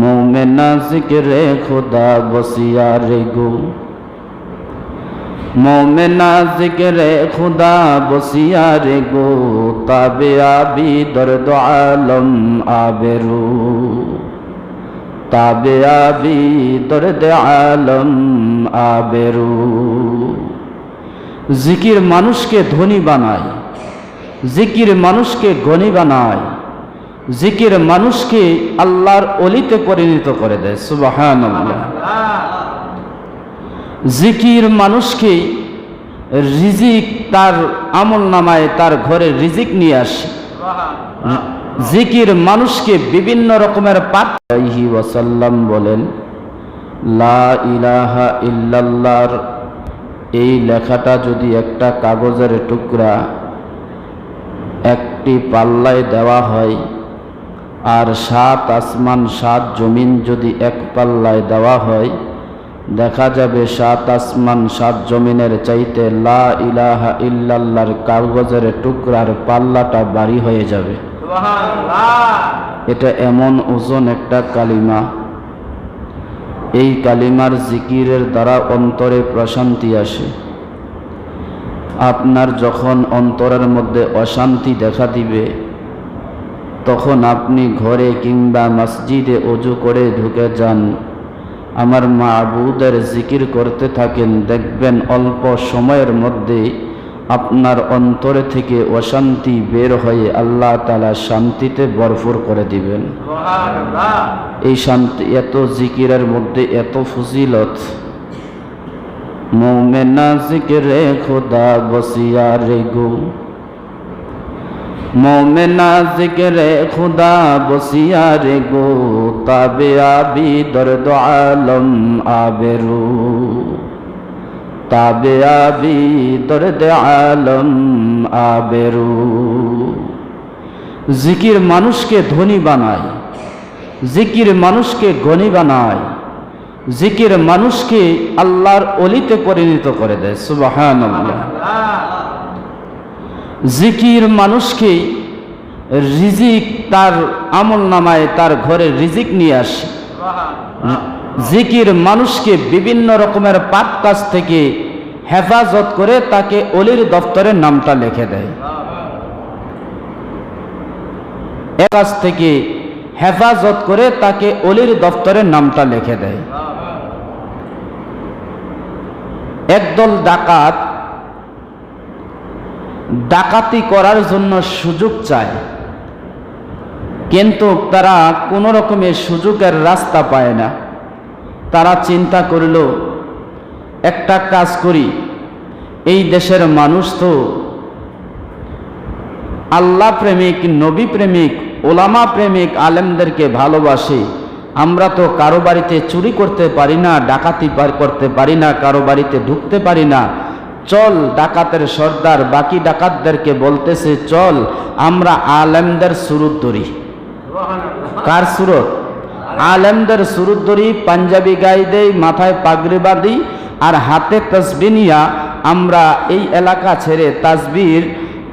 মোমেনা জিক্রে খুদা বসিয়া রে গো। মোমেনা জিক্রে খুদা বসিয়া রে গো, তাবে আবি দর্দ আলম আবেরু। তাবে আবি দর্দ আলম আবেরু। জিকির মানুষকে ধনী বানায়, জিকির মানুষকে গণী বানায় জিকির মানুষকে আল্লাহর অলিতে পরিণত করে দেয় সুবাহান জিকির মানুষকে রিজিক তার আমল নামায়, তার ঘরে রিজিক নিয়ে আসে। জিকির মানুষকে বিভিন্ন রকমের ওয়াসাল্লাম বলেন, লা ইলাহা ইল্লাল্লাহর এই লেখাটা যদি একটা কাগজের টুকরা একটি পাল্লায় দেওয়া হয় আর সাত আসমান, সাত জমিন যদি এক পাল্লায় দেওয়া হয়, দেখা যাবে সাত আসমান, সাত জমিনের চাইতে লা ইলাহা ইল্লাল্লাহর কাগজের টুকরার পাল্লাটা বাড়ি হয়ে যাবে। এটা এমন ওজন একটা কালিমা। এই কালিমার জিকিরের দ্বারা অন্তরে প্রশান্তি আসে। আপনার যখন অন্তরের মধ্যে অশান্তি দেখা দিবে তখন আপনি ঘরে কিংবা মসজিদে অজু করে ঢুকে যান। আমার মা মাবুদের জিকির করতে থাকেন দেখবেন অল্প সময়ের মধ্যে আপনার অন্তরে থেকে অশান্তি বের হয়ে আল্লাহ তালা শান্তিতে ভরপুর করে দিবেন। এই শান্তি এত জিকিরের মধ্যে এত ফজিলত। মোমেনা জিকিরে খোদা বসিয়া রে গো। মোমেনা জিকিরে খুদা বসিয়া রে গো, তাবে আবি দর্দ আলম আবেরু। তাবে আবি দর্দ আলম আবেরু। জিকির মানুষকে ধনী বানায়, জিকির মানুষকে গণী বানায়, জিকির মানুষকে আল্লাহর অলিতে পরিণত করে দেয় সুবাহান জিকির মানুষকে রিজিক তার আমল নামায়, তার ঘরে রিজিক নিয়ে আসে। জিকির মানুষকে বিভিন্ন রকমের পাপ কাজ থেকে হেফাজত করে তাকে অলির দপ্তরের নামটা লিখে দেয়। এ কাজ থেকে হেফাজত করে তাকে অলির দপ্তরের নামটা লিখে দেয়। একদল ডাকাত ডাকাতি করার জন্য সুযোগ চায়। কিন্তু তারা কোনো রকমের সুযোগের রাস্তা পায় না। তারা চিন্তা করল, একটা কাজ করি, এই দেশের মানুষ তো আল্লাহ প্রেমিক, নবী প্রেমিক, ওলামা প্রেমিক আলেমদেরকে ভালোবাসে। আমরা তো কারও বাড়িতে চুরি করতে পারি না, ডাকাতি করতে পারি না, কারও বাড়িতে ঢুকতে পারি না। চল, ডাকাতের সর্দার, বাকি ডাকাতদেরকে বলতেছে, চল, আমরা আলেমদের সুরুত ধরি। কার সুরত? আলেমদের সুরুত ধরি, পাঞ্জাবি গাই দেই, মাথায় পাগড়ি বাঁধি, আর হাতে তসবি নিয়া আমরা এই এলাকা ছেড়ে তাসবির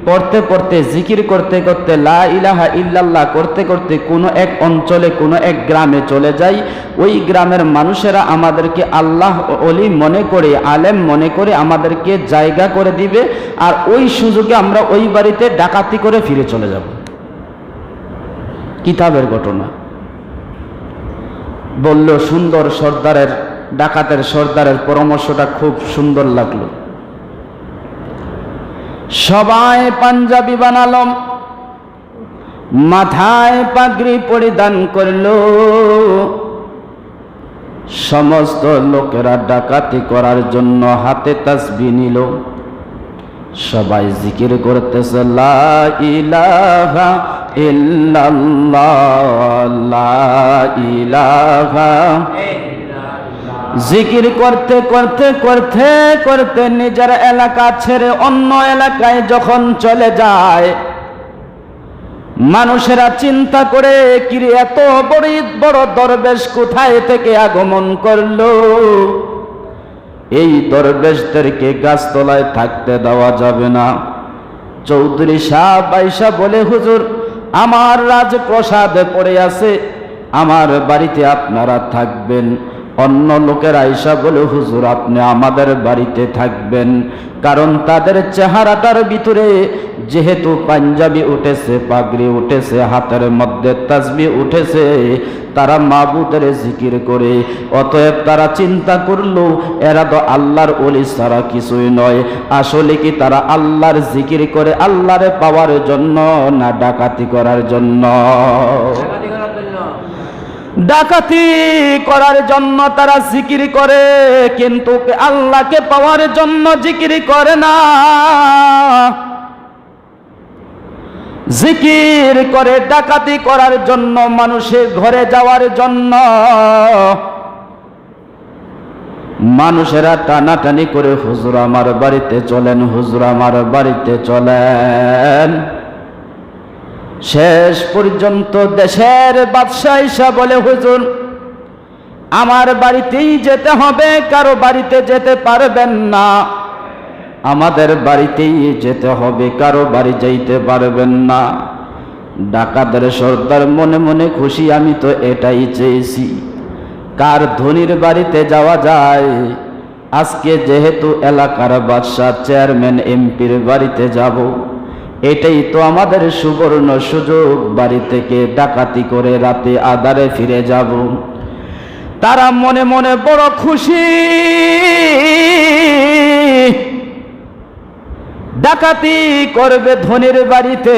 পড়তে পড়তে, জিকির করতে করতে, লা ইলাহা ইল্লাল্লাহ করতে করতে কোনো এক অঞ্চলে, কোনো এক গ্রামে চলে যাই। ওই গ্রামের মানুষেরা আমাদেরকে আল্লাহ অলি মনে করে, আলেম মনে করে আমাদেরকে জায়গা করে দিবে আর ওই সুযোগে আমরা ওই বাড়িতে ডাকাতি করে ফিরে চলে যাব। কিতাবের ঘটনা। বলল, সুন্দর সর্দারের, ডাকাতের সর্দারের পরামর্শটা খুব সুন্দর লাগল। সবাই পাঞ্জাবি বানালম, মাথায় পাগড়ি পরিধান করল। সমস্ত লোকেরা ডাকাতি করার জন্য হাতে তাসবি নিল। সবাই জিকির করতেছে, লা ইলাহা ইলাহা জিকির করতে করতে করতে করতে নিজের এলাকা ছেড়ে অন্য এলাকায় যখন চলে যায়, মানুষেরা চিন্তা করে, কিরে, এত বড় বড় দরবেশ কোথায় থেকে আগমন করল? এই দরবেশদেরকে গাছতলায় থাকতে দেওয়া যাবে না। চৌধুরী শাহ বাইশা বলে, হুজুর, আমার রাজপ্রসাদে পড়ে আছে, আমার বাড়িতে আপনারা থাকবেন। অন্য লোকের আইসা বলে, হুজুর, আপনি আমাদের বাড়িতে থাকবেন। কারণ তাদের চেহারাটার ভিতরে যেহেতু পাঞ্জাবি উঠেছে, পাগড়ি উঠেছে, হাতের মধ্যে তাসবি উঠেছে, তারা মাবুদের জিকির করে। অতএব তারা চিন্তা করল, এরা তো আল্লাহর অলি ছাড়া কিছুই নয়। আসলে কি তারা আল্লাহর জিকির করে আল্লাহরে পাওয়ার জন্য না ডাকাতি করার জন্য? ডাকাতি করার জন্য তারা জিকির করে, কিন্তু আল্লাহকে পাওয়ার জন্য জিকির করে না। জিকির করে, ডাকাতি করার জন্য, মানুষের ঘরে যাওয়ার জন্য। মানুষেরা টানাটানি করে, হুজুর আমার বাড়িতে চলেন, হুজুর আমার বাড়িতে চলেন। শেষ পর্যন্ত দেশের বাদশাহ ঈসা বলে, হুজুর, আমার বাড়িতেই যেতে হবে, কারও বাড়িতে যেতে পারবেন না। আমাদের বাড়িতেই যেতে হবে, কারও বাড়ি যাইতে পারবেন না। ডাকাতের সর্দার মনে মনে খুশি, আমি তো এটাই চেয়েছি। কার ধনির বাড়িতে যাওয়া যায়? আজকে যেহেতু এলাকার বাদশাহ চেয়ারম্যান, এমপির বাড়িতে যাব। এটাই তো আমাদের সুবর্ণ সুযোগ। বাড়ি থেকে ডাকাতি করে রাতে আদারে ফিরে যাব। তারা মনে মনে বড় খুশি। ডাকাতি করবে ধনির বাড়িতে।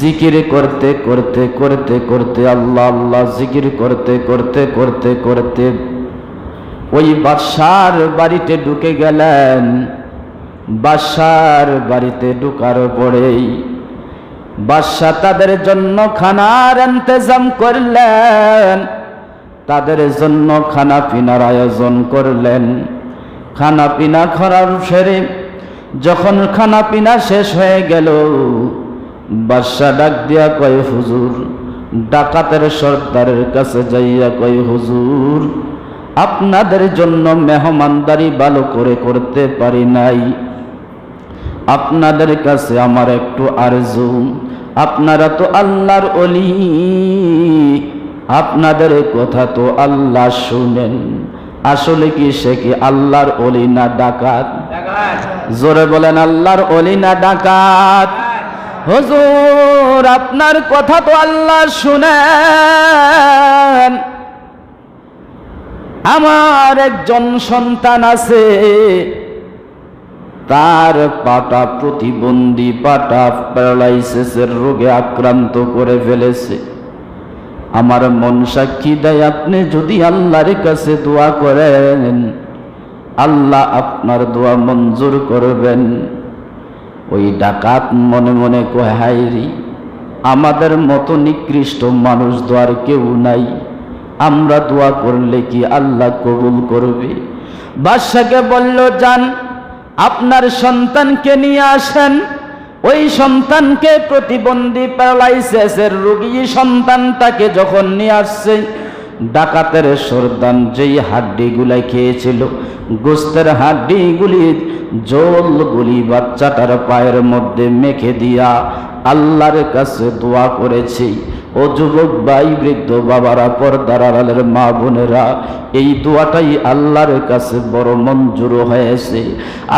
জিকির করতে করতে করতে করতে আল্লাহ আল্লাহ জিকির করতে করতে করতে করতে ওই বাদশার বাড়িতে ঢুকে গেলেন। বাদশার বাড়িতে ঢুকার পরেই বাদশাহ তাদের জন্য খানার ইন্তজাম করলেন। তাদের জন্য খানা পিনার আয়োজন করলেন। খানা পিনা খরার সেরে যখন খানা পিনা শেষ হয়ে গেল বাদশাহ ডাক দিয়া কয়, হুজুর, ডাকাতের সর্দারের কাছে যাইয়া কয়, হুজুর, আপনাদের জন্য মেহমানদারি ভালো করে করতে পারি নাই। আপনাদের কাছে আমার একটু আরজু। আপনারা তো আল্লাহর অলি আপনাদের কথা তো আল্লাহ শুনেন। আসলে কি সে কি আল্লাহর অলি না ডাকাত? জোরে বলেন, আল্লাহর অলি না ডাকাত? হুজুর, আপনার কথা তো আল্লাহ শুনেন। আমার একজন সন্তান আছে। তার পাটা প্রতিবন্ধী পাটা প্যারালাইসিসের রোগে আক্রান্ত করে ফেলেছে। আমার মন সাক্ষী দেয় আপনি যদি আল্লাহর কাছে দোয়া করেন, আল্লাহ আপনার দোয়া মঞ্জুর করবেন। ওই ডাকাত মনে মনে কয় হাইরি আমাদের মতো নিকৃষ্ট মানুষ দোয়ার কেউ নাই। আমরা দোয়া করলে কি আল্লাহ কবুল করবে? বাদশাকে বলল যান আপনার সন্তানকে নিয়ে আসেন, ওই সন্তানকে প্রতিবন্ধী প্যারালাইসিসের রোগী সন্তানটাকে যখন নিয়ে আসছে, ডাকাতের সর্দান যেই হাড্ডিগুলাই খেয়েছিল, গোস্তের হাড্ডিগুলি জলগুলি বাচ্চাটার পায়ের মধ্যে মেখে দিয়া আল্লাহর কাছে দোয়া করেছি। ও যুবক ভাই, বৃদ্ধ বাবারা, পর্দার আড়ালের মা বোনেরা, এই দোয়াটাই আল্লাহর কাছে বড় মঞ্জুর হয়েছে।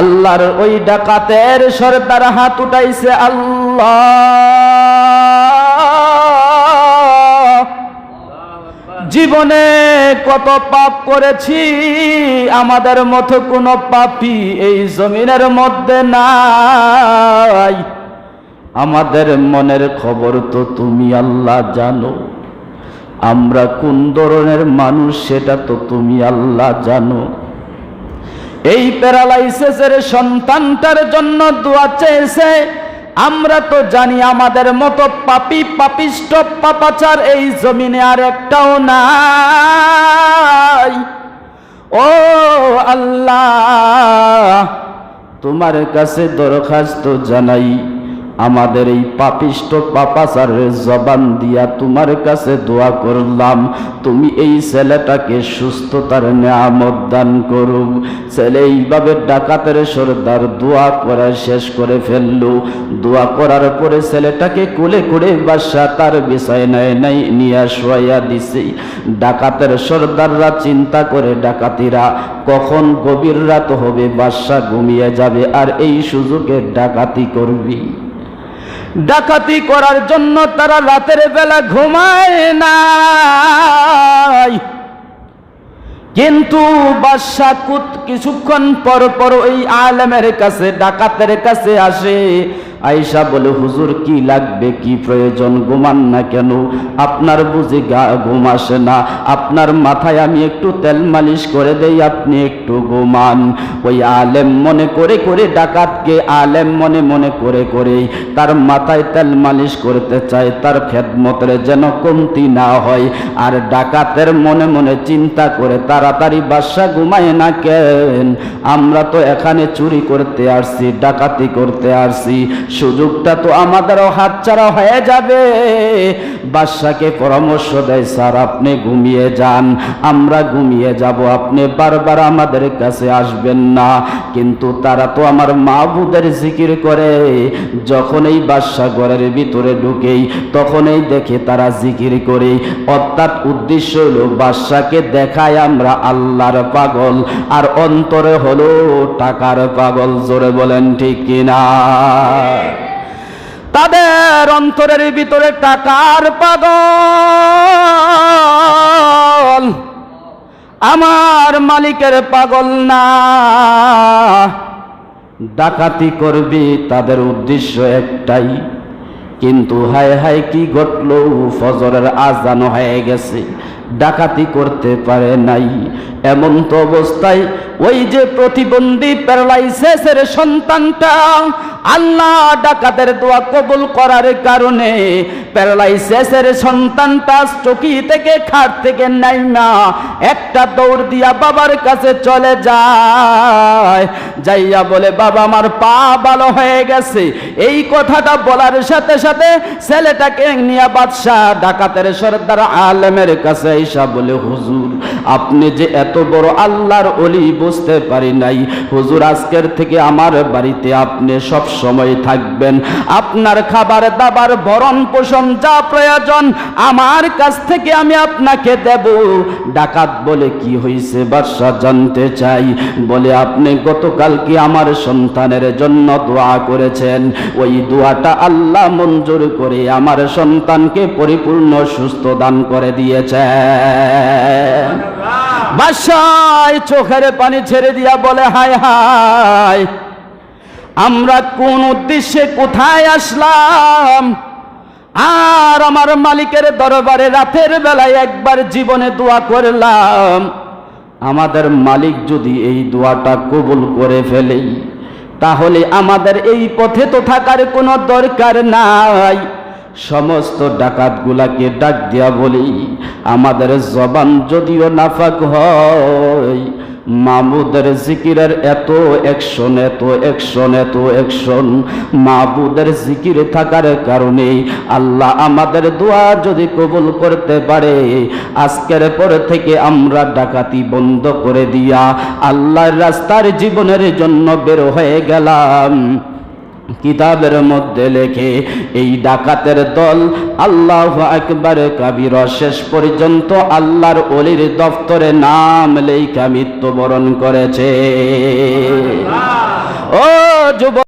আল্লাহর ওই ডাকাতের সর্দার হাত উঠাইছে আল্লাহ। জীবনে কত পাপ করেছি, আমাদের মতো কোনো পাপি এই জমিনের মধ্যে নাই। আমাদের মনের খবর তো তুমি আল্লাহ জানো। আমরা কোন ধরনের মানুষ সেটা তো তুমি আল্লাহ জানো। এই প্যারালাইসিসের সন্তানটার জন্য দোয়া চেয়েছে। আমরা তো জানি আমাদের মতো পাপি, পাপিষ্ট, পাপাচার এই জমিনে আর একটাও নাই। ও আল্লাহ, তোমার কাছে দরখাস্ত জানাই। আমাদের এই পাপিষ্ট পাপাচারের জবান দিয়া তোমার কাছে দোয়া করলাম। তুমি এই ছেলেটাকে সুস্থতার নিয়ামত দান করো। ছেলে এইভাবে ডাকাতের সর্দার দোয়া করা শেষ করে ফেলল। দোয়া করার পরে ছেলেটাকে কোলে করে বাসা তার বিষয় নেয় নাই নিয়ে শোয়া দিছে। ডাকাতের সর্দাররা চিন্তা করে, ডাকাতিরা, কখন গভীর রাত হবে? বাদশা ঘুমিয়ে যাবে আর এই সুযোগে ডাকাতি করবি? ডাকাতি করার জন্য তারা রাতের বেলা ঘুমায় নাই। কিন্তু বাদশা কুত কিছুক্ষণ পর পর ওই আলেমের কাছে, ডাকাতের কাছে আসে। আইসা বলে, হুজুর, কি লাগবে, কি প্রয়োজন? ঘুমান না কেন? আপনার বুঝি গা ঘুম আসে না। আপনার মাথায় আমি একটু তেল মালিশ করে দেই, আপনি একটু ঘুমান। ওই আলেম মনে করে করে, ডাকাতকে আলেম মনে মনে করে করে, তার মাথায় তেল মালিশ করতে চায়, তার খেদমতের যেন কমতি না হয়। আর ডাকাতের মনে মনে চিন্তা করে, তাড়াতাড়ি বাসা ঘুমায় না কেন? আমরা তো এখানে চুরি করতে আসছি, ডাকাতি করতে আসছি। সুযোগটা তো আমাদেরও হাতছাড়া হয়ে যাবে। বাদশাকে পরামর্শ দেয়, স্যার, আপনি ঘুমিয়ে যান। আমরা ঘুমিয়ে যাব। আপনি বারবার আমাদের কাছে আসবেন না। কিন্তু তারা তো আমার মা মাহবুদের জিকির করে। যখন এই বাদশা ঘরের ভিতরে ঢুকেই, তখনই দেখে তারা জিকির করে। অর্থাৎ উদ্দেশ্য হলো, বাদশাকে দেখায় আমরা আল্লাহর পাগল। আর অন্তরে হলো টাকার পাগল, জোরে বলেন ঠিক কিনা? তাদের অন্তরের ভিতরে টাকার পাগল। আমার মালিকের পাগল না। ডাকাতি করবি তাদের উদ্দেশ্য একটাই। কিন্তু হায় হায় কি ঘটল? ফজরের আজান হয়ে গেছে। ডাকাতি করতে পারে নাই। এমন তো অবস্থায়, ওই যে প্রতিবন্ধী প্যারালাইসিসের সন্তানটা আল্লাহ ডাকাতের দোয়া কবুল করার কারণে প্যারালাইসিসের সন্তানটা চকি থেকে খাট থেকে নাই না, একটা দৌড় দিয়া বাবার কাছে চলে যায়। যাইয়া বলে, বাবা, আমার পা ভালো হয়ে গেছে। এই কথাটা বলার সাথে সাথে ছেলেটাকে নিয়ে বাদশাহ ডাকাতের সর্দার আলেমের কাছে ঈশা বলে, হুজুর, আপনি যে এত বড় আল্লাহর অলি বুঝতে পারি নাই। হুজুর, আজকের থেকে আমার বাড়িতে আপনি সব সময় থাকবেন। আপনার খাবার দাবার, ভরণ পোষণ যা প্রয়োজন আমার কাছ থেকে আমি আপনাকে দেব। ডাকাত বলে কি হয়েছে বাদশা জানতে চাই। বলে, আপনি গতকাল কি আমার সন্তানের জন্য দোয়া করেছেন? ওই দোয়াটা আল্লাহ মঞ্জুর করে আমার সন্তানকে পরিপূর্ণ সুস্থ দান করে দিয়েছেন। বাসায় চোখের পানি ছেড়ে দিয়া বলে, হায় হায়, আমরা কোন উদ্দেশ্যে কোথায় আসলাম? আর আমার মালিকের দরবারে রাতের বেলায় একবার জীবনে দোয়া করলাম। আমাদের মালিক যদি এই দোয়াটা কবুল করে ফেলে, তাহলে আমাদের এই পথে তো থাকার কোনো দরকার নাই। সমস্ত ডাকাতগুলাকে ডাক দিয়া বলি, আমাদের জবান যদিও নাফাক হয় মাহবুদের জিকিরের এত একশন এত একশন এত একশন মাহবুদের জিকিরে থাকার কারণে আল্লাহ আমাদের দোয়া যদি কবুল করতে পারে, আজকের পর থেকে আমরা ডাকাতি বন্ধ করে দিয়া আল্লাহর রাস্তার জীবনের জন্য বের হয়ে গেলাম। কিতাবের মধ্যে লেখে, এই ডাকাতের দল আল্লাহ একবার কাবির শেষ পর্যন্ত আল্লাহর অলির দফতরে নাম লেখা মৃত্যুবরণ করেছে। ও যুব